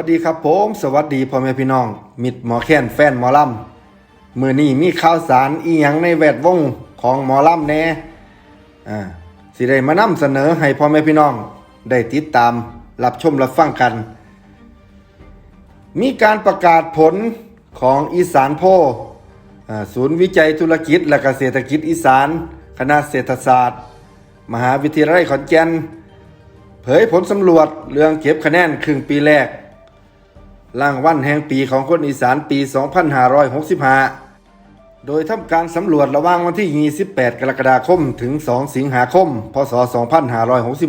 วัสดีครับผม สวัสดีพ่อแม่พี่น้อง มิตรหมอแค้นแฟนหมอลำมือนี้มีข่าวสารอีหยังในแวดวงของหมอลำแน่อ่าสิได้มานำเสนอให้พ่อแม่พี่น้อง ได้ติดตามรับชมรับฟังกัน มีการประกาศผลของอีสานโพลอ่าศูนย์วิจัยธุรกิจ และเกษตรกิจอีสาน คณะเศรษฐศาสตร์ มหาวิทยาลัยขอนแก่นเผยผลสำรวจเรื่องเก็บคะแนนครึ่งปีแรก รางวัลแห่งปีของคนอีสานปี 2565 โดยทำการสำรวจระหว่างวันที่ 28 กรกฎาคม ถึง 2 สิงหาคม พศ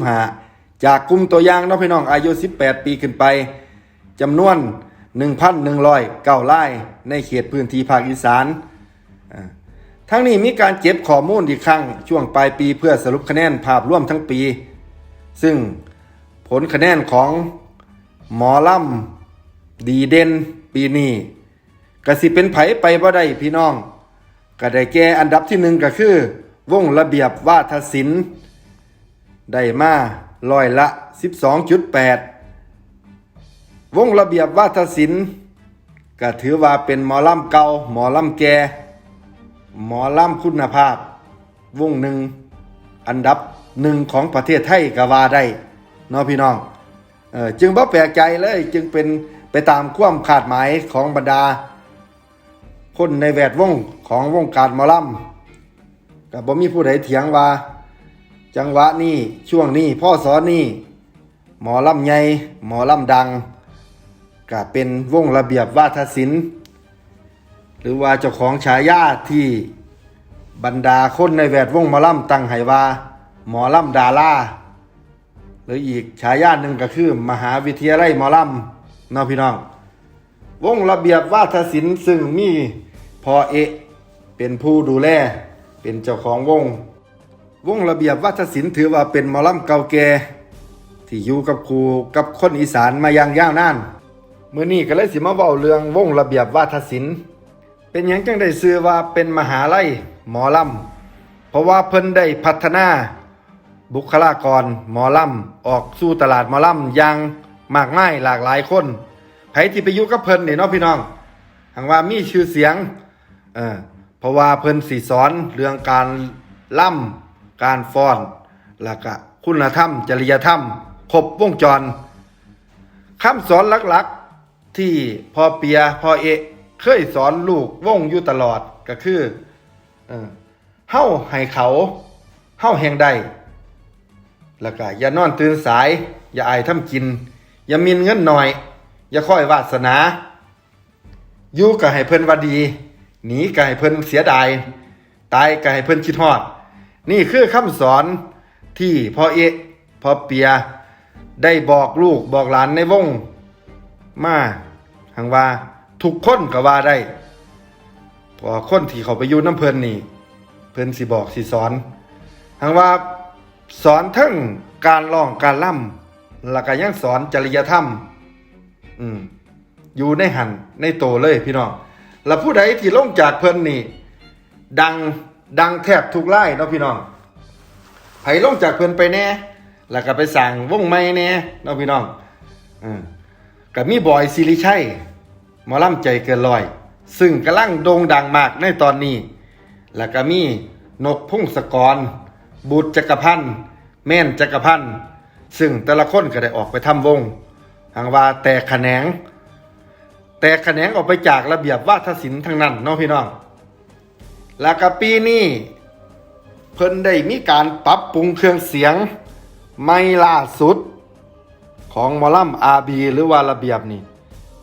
2565 จากกลุ่มตัวอย่างน้องพี่น้องอายุ 18 ปีขึ้นไปจำนวน 1,109ไร่ในเขตพื้นที่ภาคอีสานทั้งนี้มีการเก็บข้อมูลอีกครั้ง ช่วงปลายปีเพื่อสรุปคะแนนภาพรวมทั้งปี ซึ่งผลคะแนนของหมอลำ ดีเด่นปีนี้ก็สิเป็นไผไปบ่ได้พี่น้อง ก็ได้แก่อันดับที่หนึ่งก็คือ วงระเบียบวาทศิลป์ได้มาร้อยละ 12.8 วงระเบียบวาทศิลป์ก็ถือว่าเป็นหมอลำเก่าหมอลำแก่หมอลำคุณภาพ วงหนึ่งอันดับหนึ่งของประเทศไทยก็ว่าได้เนาะพี่น้องเออจึงบ่แปลกใจเลยจึงเป็น ไปตามความคาดหมายของบรรดา คนในแวดวงของวงการมอลำก็บ่มีผู้ใดเถียงว่า จังหวะนี้ช่วงนี้พ่อสอนนี่หมอลำใหญ่หมอลำดังก็เป็นวงระเบียบวาทศิลป์หรือว่าเจ้าของฉายาที่บรรดาคนในแวดวงหมอลำตั้งให้ว่าหมอลำดาราหรืออีกฉายาหนึ่งก็คือ มหาวิทยาลัยหมอลำ เนาะพี่น้อง วงระเบียบวาทศิลป์ซึ่งมีพอเอะเป็นผู้ดูแล เป็นเจ้าของวง วงระเบียบวาทศิลป์ถือว่าเป็นมอลำเก่าแก่ที่อยู่กับครูกับคนอีสานมาอย่างยาวนานเมื่อนี้ก็เลยสิมาเว้าเรื่องวงระเบียบวาทศิลป์เป็นหยังจังได้ซื้อว่าเป็นมหาลัยหมอลำเพราะว่าเพิ่นได้พัฒนาบุคลากรหมอลำออกสู่ตลาดหมอลำอย่าง มากมายหลากหลายคนไผที่ไปอยู่กับเพิ่นนี่เนาะพี่น้องหังว่ามีชื่อเสียงเออเพราะว่าเพิ่นสิสอนเรื่องการล่ำการฟ้อนแล้วก็คุณธรรม จริยธรรม ครบวงจรคำสอนหลักๆที่พ่อเปียพ่อเอะเคยสอนลูกว่งอยู่ตลอดก็คือเออเฮ้าให้เขาเฮ้าแห่งใดแล้วก็อย่านอนตื่นสาย อย่าอายทำกิน อย่ามินเงินหน่อย อย่าค่อยวาสนาอยู่ก็ให้เพิ่นว่าดี หนีก็ให้เพิ่นเสียดาย ตายก็ให้เพิ่นคิดฮอด นี่คือคำสอนที่พ่อเอะพ่อเปีย ได้บอกลูกบอกหลานในวง มาหังว่าทุกคนก็ว่าได้พอคนที่เขาไปอยู่น้ำเพลินนี่ เพิ่นสิบอกสิสอนหังว่าสอนทั้งการร้องการล่ำ แล้วก็ยังสอนจริยธรรม อืม อยู่ในหันในโตเลยพี่น้อง แล้วผู้ใดที่ลงจากเพิ่นนี่ ดังดังแทบทุกไล่เนาะพี่น้องไผลงจากเพิ่นไปแน่ แล้วก็ไปสั่งวงใหม่แน่เนาะพี่น้อง อืมก็มีบอยซิริชัยมอล่ำใจเกินร้อย ซึ่งกำลังโด่งดังมากในตอนนี้ แล้วก็มีนกพุ่งสกรบุตรจักรพันธ์แม่นจักรพันธ์ ซึ่งแต่ละคนก็ได้ออกไปทำวงหางว่าแต่แขนง แต่แขนงออกไปจากระเบียบวาทศิลป์ทั้งนั้นเนาะพี่น้อง แล้วก็ปีนี้เพิ่นได้มีการปรับปรุงเครื่องเสียงไม่ล่าสุด ของมอลัมอาบีหรือว่าระเบียบนี่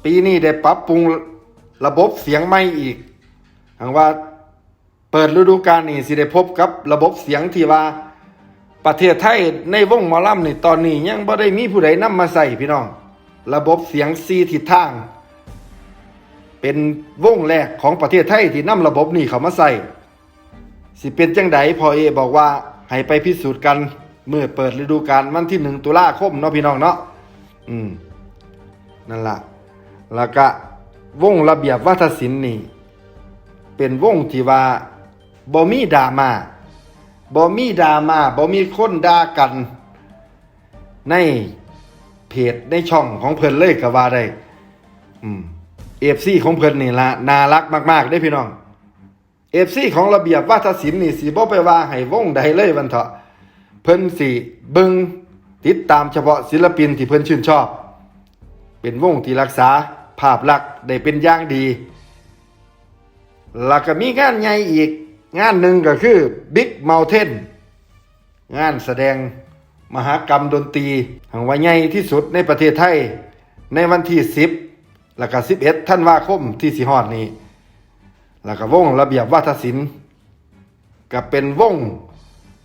ปีนี้ได้ปรับปรุงระบบเสียงไม่อีกหางว่าเปิดฤดูกาลนี่สิได้พบกับระบบเสียงที่ว่า ประเทศไทยในวงหมอลัมนี่ตอนนี้ยังบ่ได้มีผู้ใดนำมาใส่พี่น้อง ระบบเสียงซีทิศทาง เป็นวงแรกของประเทศไทยที่นำระบบนี้เข้ามาใส่สิเป็นจังไดพอเอบอกว่าให้ไปพิสูจน์กันเมื่อเปิดฤดูกาลวันที่หนึ่งตุลาคมเนาะพี่น้องเนาะอืมนั่นละแล้วก็วงระเบียบวัฒนศิลป์นี่ เป็นวงที่ว่าบ่มีดราม่า บ่มีดราม่าบ่มีคนด่ากัน ในเพจในช่องของเพิ่นเลยก็ว่าได้อืมเอฟซีของเพิ่นนี่ละน่ารักมากๆได้พี่น้องเอฟซีของระเบียบวาทศิลป์นี่สิบ่ไปว่าให้วงใดเลยวันเถาะเพิ่นสิเบิงติดตามเฉพาะศิลปินที่เพิ่นชื่นชอบ เป็นวงที่รักษาภาพลักษณ์ได้เป็นอย่างดี แล้วก็มีงานใหญ่อีก งานหนึ่งก็คือ Big Mountain งานแสดงมหากรรมดนตรีหังว่าใหญ่ที่สุดในประเทศไทย ในวันที่ 10 แล้วก็ 11ธันว่าคมที่สิฮอดนี้ แล้วก็วงระเบียบวาทศิลป์ก็เป็นวง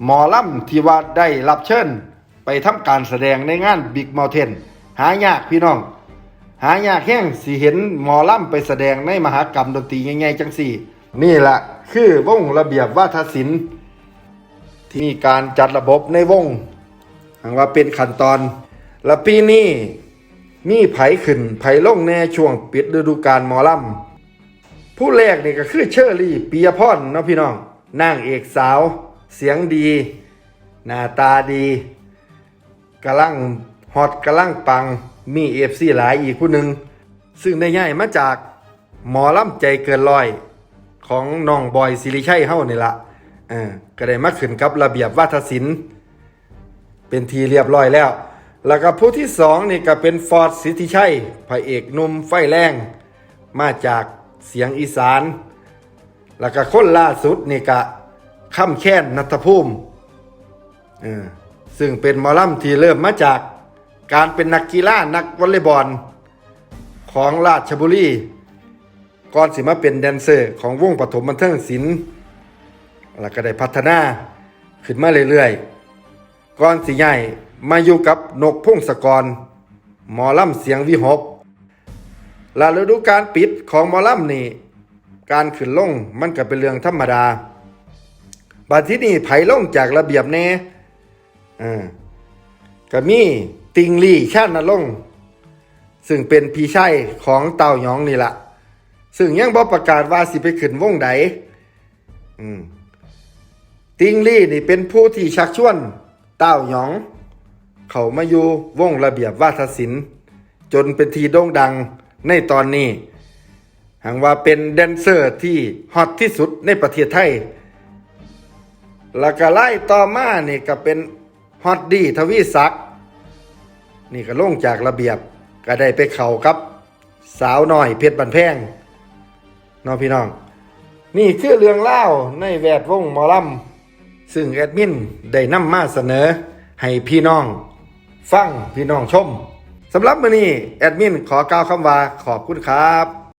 หมอลำที่ว่าได้รับเชิญไปทำการแสดงในงาน Big Mountain หายากพี่น้อง หายากแห้งสิเห็นหมอลำไปแสดงในมหากรรมดนตรีง่ายๆจังสี่ นี่แหละคือวงระเบียบวาทศิลป์ ที่มีการจัดระบบในวงหังว่าเป็นขั้นตอน และปีนี้มีไผขึ้นไผลงแน่ช่วงปิดฤดูกาลหมอลำผู้แรกนี่ก็คือเชอรี่ปียพรเนาะพี่น้องนางเอกสาว เสียงดี หน้าตาดีกำลังฮอตกำลังปังมีเอฟซีหลายอีกผู้หนึ่งซึ่งได้ง่ายมาจากหมอลำใจเกินร้อย ของน้องบอยสิริชัยเฮานี่ละเออก็ได้มาขึ้นกับระเบียบวาทศิลป์เป็นทีเรียบร้อยแล้ว แล้วก็ผู้ที่สองนี่ก็เป็นฟอร์ดสิทธิชัยพระเอกหนุ่มไฟแรง มาจากเสียงอีสาน แล้วก็คนล่าสุดนี่ก็ค่ำแค้นนัทภูมิเออซึ่งเป็นมอลำที่เริ่มมาจากการเป็นนักกีฬานักวอลเลย์บอลของราชบุรี ก่อนสิมาเป็นแดนเซอร์ของวงปฐมบันเทิงศิลป์แล้วก็ได้พัฒนาขึ้นมาเรื่อยๆก่อนสิใหญ่มาอยู่กับนกพงศกร หมอลำเสียงวิหกและฤดูการปิดของหมอลำนี่ การขึ้นลงมันก็เป็นเรื่องธรรมดา บัดที่นี่ไผ่ลงจากระเบียบแน่อ่าก็มีติงลี่ชาตินลง ซึ่งเป็นพี่ชายของเต่าหยองนี่แหละ ซึ่งยังบ่ประกาศว่าสิไปขึ้นวงใดอืมติงลี่นี่เป็นผู้ที่ชักชวนเต้าหยอง เขามาอยู่วงระเบียบวาทศิลป์ จนเป็นทีโด่งดังในตอนนี้หางว่าเป็นแดนเซอร์ที่ฮอตที่สุดในประเทศไทย แล้วก็ไล่ต่อมานี่ก็เป็นฮอตดีทวีศักดิ์นี่ก็ลงจากระเบียบก็ได้ไปเข้าครับ สาวน้อยเพชรบันแพง เน้องพี่น้อง นี่คือเรื่องเล่าในแวดวงหมอลำซึ่งแอดมินได้นำมาเสนอ ให้พี่น้อง ฟังพี่น้องชมสำหรับมื้อนี้แอดมินขอกล่าวคำว่าขอบคุณครับ